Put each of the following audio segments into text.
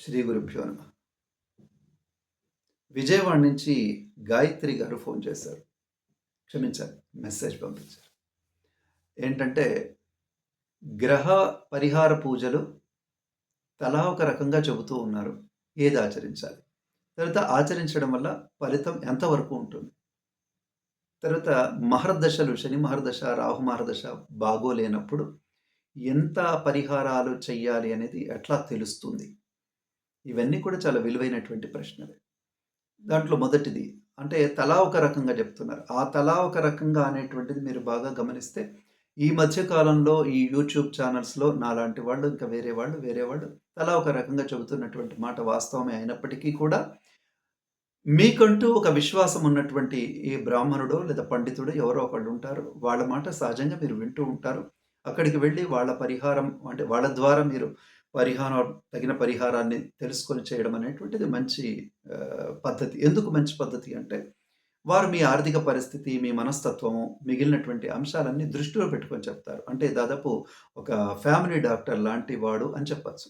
శ్రీ గురుభ్యో నమ. విజయవాడ నుంచి గాయత్రి గారు ఫోన్ చేశారు. క్షమించాలి మెసేజ్ పంపించారు. ఏంటంటే గ్రహ పరిహార పూజలు తలా ఒక రకంగా చెబుతూ ఉన్నారు. ఏది ఆచరించాలి? తర్వాత ఆచరించడం వల్ల ఫలితం ఎంతవరకు ఉంటుంది? తర్వాత మహర్దశలు శని మహర్దశ రాహు మహర్దశ బాగోలేనప్పుడు ఎంత పరిహారాలు చెయ్యాలి అనేది ఎట్లా తెలుస్తుంది? ఇవన్నీ కూడా చాలా విలువైనటువంటి ప్రశ్నలే. దాంట్లో మొదటిది అంటే తలా ఒక రకంగా చెప్తున్నారు. ఆ తలా ఒక రకంగా అనేటువంటిది మీరు బాగా గమనిస్తే ఈ మధ్య కాలంలో ఈ యూట్యూబ్ ఛానల్స్లో నాలాంటి వాళ్ళు ఇంకా వేరే వాళ్ళు వేరే వాళ్ళు తలా ఒక రకంగా చెబుతున్నటువంటి మాట వాస్తవమే అయినప్పటికీ కూడా మీకంటూ ఒక విశ్వాసం ఉన్నటువంటి ఈ బ్రాహ్మణుడో లేదా పండితుడో ఎవరో ఒకళ్ళు ఉంటారు. వాళ్ళ మాట సహజంగా మీరు వింటూ ఉంటారు. అక్కడికి వెళ్ళి వాళ్ళ పరిహారం అంటే వాళ్ళ ద్వారా మీరు పరిహారం తగిన పరిహారాన్ని తెలుసుకొని చేయడం అనేటువంటిది మంచి పద్ధతి. ఎందుకు మంచి పద్ధతి అంటే వారు మీ ఆర్థిక పరిస్థితి మీ మనస్తత్వము మిగిలినటువంటి అంశాలన్నీ దృష్టిలో పెట్టుకొని చెప్తారు. అంటే దాదాపు ఒక ఫ్యామిలీ డాక్టర్ లాంటి వాడు అని చెప్పచ్చు.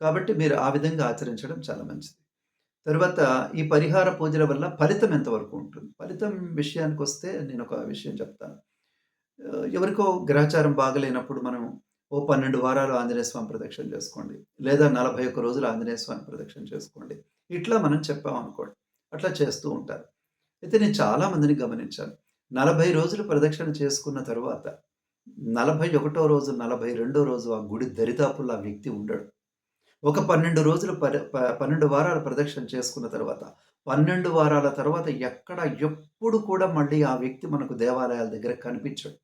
కాబట్టి మీరు ఆ విధంగా ఆచరించడం చాలా మంచిది. తర్వాత ఈ పరిహార పూజల వల్ల ఫలితం ఎంతవరకు ఉంటుంది? ఫలితం విషయానికి వస్తే నేను ఒక విషయం చెప్తాను. ఎవరికో గ్రహచారం బాగలేనప్పుడు మనం ఓ పన్నెండు వారాలు ఆంజనేయ స్వామి ప్రదక్షిణ చేసుకోండి. లేదా నలభై ఒక్క రోజులు ఆంజనేయ స్వామి ప్రదక్షిణ చేసుకోండి. ఇట్లా మనం చెప్పామనుకోండి అట్లా చేస్తూ ఉంటారు. అయితే నేను చాలా మందిని గమనించాను. నలభై రోజులు ప్రదక్షిణ చేసుకున్న తర్వాత నలభై ఒకటో రోజు నలభై రెండో రోజు ఆ గుడి దరిదాపుల్లో ఆ వ్యక్తి ఉండడు. ఒక పన్నెండు రోజులు ప- పన్నెండు వారాల ప్రదక్షిణ చేసుకున్న తర్వాత పన్నెండు వారాల తర్వాత ఎక్కడ ఎప్పుడు కూడా మళ్ళీ ఆ వ్యక్తి మనకు దేవాలయాల దగ్గర కనిపించడు.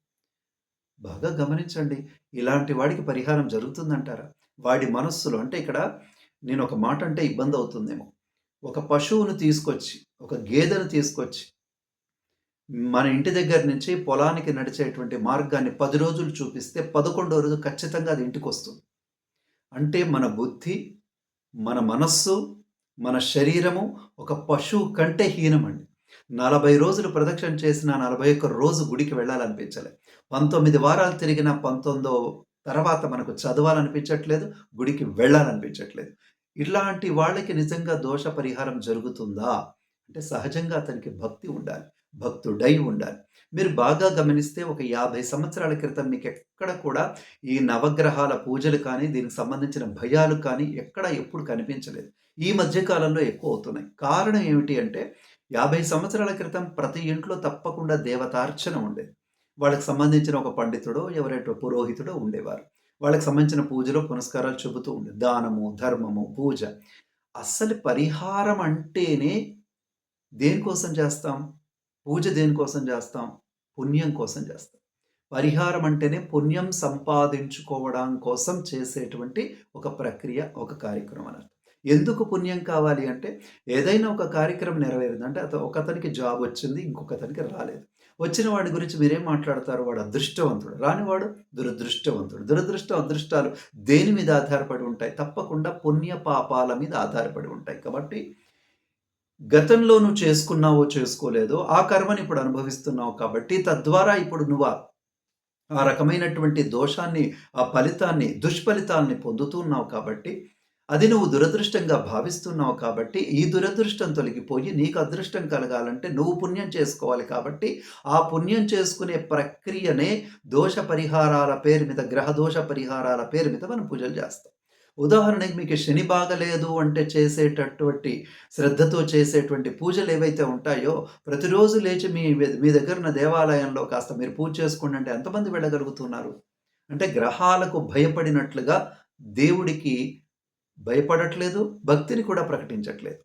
బాగా గమనించండి. ఇలాంటి వాడికి పరిహారం జరుగుతుందంటారా? వాడి మనస్సులో అంటే ఇక్కడ నేను ఒక మాట అంటే ఇబ్బంది అవుతుందేమో. ఒక పశువును తీసుకొచ్చి ఒక గేదెను తీసుకొచ్చి మన ఇంటి దగ్గర నుంచి పొలానికి నడిచేటువంటి మార్గాన్ని పది రోజులు చూపిస్తే పదకొండో రోజు ఖచ్చితంగా అది ఇంటికి వస్తుంది. అంటే మన బుద్ధి మన మనస్సు మన శరీరము ఒక పశువు కంటే హీనమండి. నలభై రోజులు ప్రదక్షిణ చేసిన నలభై ఒక్క రోజు గుడికి వెళ్ళాలనిపించలే. పంతొమ్మిది వారాలు తిరిగిన పంతొమ్మిదో తర్వాత మనకు చదవాలనిపించట్లేదు గుడికి వెళ్ళాలనిపించట్లేదు. ఇలాంటి వాళ్ళకి నిజంగా దోష పరిహారం జరుగుతుందా? అంటే సహజంగా అతనికి భక్తి ఉండాలి భక్తుడై ఉండాలి. మీరు బాగా గమనిస్తే ఒక యాభై సంవత్సరాల క్రితం మీకు ఎక్కడ కూడా ఈ నవగ్రహాల పూజలు కానీ దీనికి సంబంధించిన భయాలు కానీ ఎక్కడ ఎప్పుడు కనిపించలేదు. ఈ మధ్య కాలంలో ఎక్కువ అవుతున్నాయి. కారణం ఏమిటి అంటే యాభై సంవత్సరాల క్రితం ప్రతి ఇంట్లో తప్పకుండా దేవతార్చన ఉండేది. వాళ్ళకి సంబంధించిన ఒక పండితుడో ఎవరైతే పురోహితుడో ఉండేవారు. వాళ్ళకి సంబంధించిన పూజలో పునస్కారాలు చెబుతూ ఉండే దానము ధర్మము పూజ. అస్సలు పరిహారం అంటేనే దేనికోసం చేస్తాం? పూజ దేనికోసం చేస్తాం? పుణ్యం కోసం చేస్తాం. పరిహారం అంటేనే పుణ్యం సంపాదించుకోవడం కోసం చేసేటువంటి ఒక ప్రక్రియ ఒక కార్యక్రమం అని ఎందుకు పుణ్యం కావాలి అంటే ఏదైనా ఒక కార్యక్రమం నెరవేరింది అంటే అత ఒకతనికి జాబ్ వచ్చింది ఇంకొకతనికి రాలేదు. వచ్చిన వాడి గురించి మీరేం మాట్లాడతారు? వాడు అదృష్టవంతుడు. రానివాడు దురదృష్టవంతుడు. దురదృష్టం అదృష్టాలు దేని మీద ఆధారపడి ఉంటాయి? తప్పకుండా పుణ్య పాపాల మీద ఆధారపడి ఉంటాయి. కాబట్టి గతంలో నువ్వు చేసుకున్నావో చేసుకోలేదో ఆ కర్మని ఇప్పుడు అనుభవిస్తున్నావు కాబట్టి తద్వారా ఇప్పుడు నువ్వు ఆ ఆ రకమైనటువంటి దోషాన్ని ఆ ఫలితాన్ని దుష్ఫలితాలని పొందుతున్నావు కాబట్టి అది నువ్వు దురదృష్టంగా భావిస్తున్నావు కాబట్టి ఈ దురదృష్టం తొలగిపోయి నీకు అదృష్టం కలగాలంటే నువ్వు పుణ్యం చేసుకోవాలి కాబట్టి ఆ పుణ్యం చేసుకునే ప్రక్రియనే దోష పరిహారాల పేరు మీద గ్రహ దోష పరిహారాల పేరు మీద మనం పూజలు చేస్తాం. ఉదాహరణకి మీకు శని బాగలేదు అంటే చేసేటటువంటి శ్రద్ధతో చేసేటువంటి పూజలు ఏవైతే ఉంటాయో ప్రతిరోజు లేచి మీ మీ దగ్గర ఉన్న దేవాలయంలో కాస్త మీరు పూజ చేసుకోండి అంటే ఎంతమంది వెళ్ళగలుగుతున్నారు? అంటే గ్రహాలకు భయపడినట్లుగా దేవుడికి భయపడట్లేదు భక్తిని కూడా ప్రకటించట్లేదు.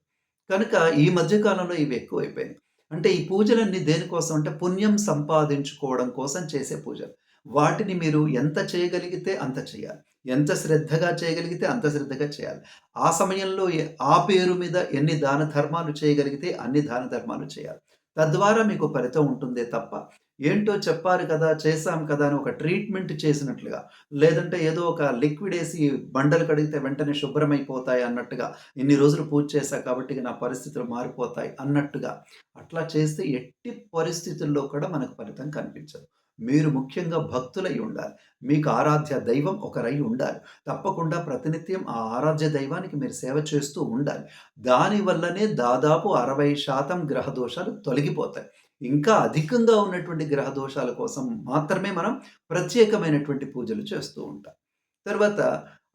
కనుక ఈ మధ్య కాలంలో ఇవి ఎక్కువైపోయింది అంటే ఈ పూజలన్నీ దేనికోసం అంటే పుణ్యం సంపాదించుకోవడం కోసం చేసే పూజలు. వాటిని మీరు ఎంత చేయగలిగితే అంత చేయాలి. ఎంత శ్రద్ధగా చేయగలిగితే అంత శ్రద్ధగా చేయాలి. ఆ సమయంలో ఆ పేరు మీద ఎన్ని దాన ధర్మాలు చేయగలిగితే అన్ని దాన ధర్మాలు చేయాలి. తద్వారా మీకు ఫలితం ఉంటుందే తప్ప ఏంటో చెప్పారు కదా చేశాం కదా అని ఒక ట్రీట్మెంట్ చేసినట్లుగా లేదంటే ఏదో ఒక లిక్విడ్ వేసి బండలు కడిగితే వెంటనే శుభ్రమైపోతాయి అన్నట్టుగా ఇన్ని రోజులు పూజ చేశా కాబట్టి నా పరిస్థితులు మారిపోతాయి అన్నట్టుగా అట్లా చేస్తే ఎట్టి పరిస్థితుల్లో కూడా మనకు ఫలితం కనిపించదు మీరు ముఖ్యంగా భక్తులై ఉండాలి. మీకు ఆరాధ్య దైవం ఒకరై ఉండాలి. తప్పకుండా ప్రతినిత్యం ఆ ఆరాధ్య దైవానికి మీరు సేవ చేస్తూ ఉండాలి. దానివల్లనే దాదాపు 60% గ్రహ దోషాలు తొలగిపోతాయి. ఇంకా అధికంగా ఉన్నటువంటి గ్రహ దోషాల కోసం మాత్రమే మనం ప్రత్యేకమైనటువంటి పూజలు చేస్తూ ఉంటాం. తర్వాత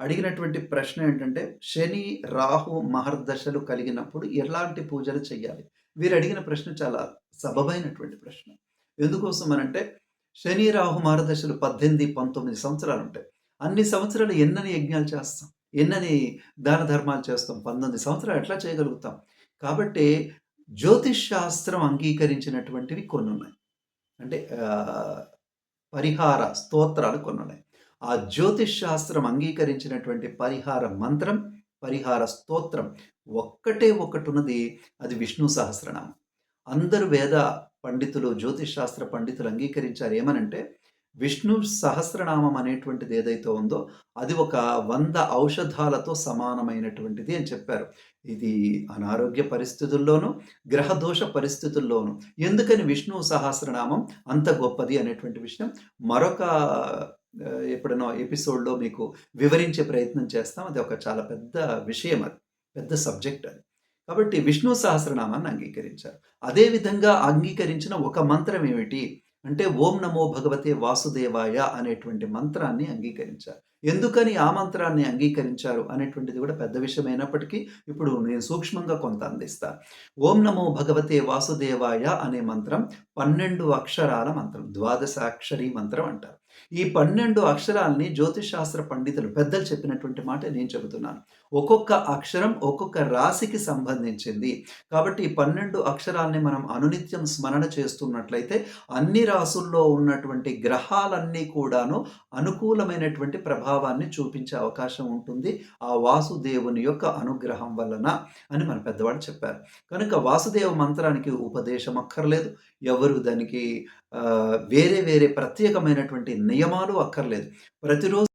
అడిగినటువంటి ప్రశ్న ఏంటంటే శని, రాహు మహర్దశలు కలిగినప్పుడు ఎలాంటి పూజలు చేయాలి? వీరు అడిగిన ప్రశ్న చాలా సబబైనటువంటి ప్రశ్న. ఎందుకోసం అనంటే శని, రాహు మహర్దశలు 18, 19 సంవత్సరాలు ఉంటాయి. అన్ని సంవత్సరాలు ఎన్నని యజ్ఞాలు చేస్తాం? ఎన్నని దాన ధర్మాలు చేస్తాం? 19 సంవత్సరాలు ఎట్లా చేయగలుగుతాం? కాబట్టి జ్యోతిష్ శాస్త్రం అంగీకరించినటువంటివి కొన్ని ఉన్నాయి అంటే పరిహార స్తోత్రాలు కొన్ని ఉన్నాయి ఆ జ్యోతిష్ శాస్త్రం అంగీకరించినటువంటి పరిహార మంత్రం, పరిహార స్తోత్రం ఒక్కటే ఒకటున్నది. అది విష్ణు సహస్రనామం. అందరు వేద పండితులు, జ్యోతిష్ శాస్త్ర పండితులు అంగీకరించారు. ఏమనంటే విష్ణు సహస్రనామం అనేటువంటిది ఏదైతే ఉందో అది ఒక వంద ఔషధాలతో సమానమైనటువంటిది అని చెప్పారు. ఇది అనారోగ్య పరిస్థితుల్లోనూ, గ్రహదోష పరిస్థితుల్లోనూ ఎందుకని విష్ణు సహస్రనామం అంత గొప్పది అనేటువంటి విషయం మరొక ఎప్పుడైనా ఎపిసోడ్‌లో మీకు వివరించే ప్రయత్నం చేస్తాం. అది ఒక చాలా పెద్ద విషయం అది. పెద్ద సబ్జెక్ట్ అది. కాబట్టి విష్ణు సహస్రనామాన్ని అంగీకరించారు. అదేవిధంగా అంగీకరించిన ఒక మంత్రం ఏమిటి? అంటే ఓం నమో భగవతే వాసుదేవాయ అనేటువంటి మంత్రాన్ని అంగీకరించారు. ఎందుకని ఆ మంత్రాన్ని అంగీకరించారు అనేటువంటిది కూడా పెద్ద విషయమైనప్పటికీ ఇప్పుడు నేను సూక్ష్మంగా కొంత అందిస్తా. ఓం నమో భగవతే వాసుదేవాయ అనే మంత్రం 12 అక్షరాల మంత్రం. ద్వాదశాక్షరి మంత్రం అంటారు. ఈ 12 అక్షరాల్ని జ్యోతిష్శాస్త్ర పండితులు పెద్దలు చెప్పినటువంటి మాట నేను చెబుతున్నాను. ఒక్కొక్క అక్షరం ఒక్కొక్క రాశికి సంబంధించింది. కాబట్టి ఈ 12 అక్షరాల్ని మనం అనునిత్యం స్మరణ చేస్తున్నట్లయితే అన్ని రాసుల్లో ఉన్నటువంటి గ్రహాలన్నీ కూడాను అనుకూలమైనటువంటి ప్రభావాన్ని చూపించే అవకాశం ఉంటుంది. ఆ వాసుదేవుని యొక్క అనుగ్రహం వలన అని మన పెద్దవాడు చెప్పారు. కనుక వాసుదేవ మంత్రానికి ఉపదేశం అక్కర్లేదు. ఎవరు దానికి వేరే వేరే ప్రత్యేకమైనటువంటి నియమాలు అక్కర్లేదు. ప్రతిరోజు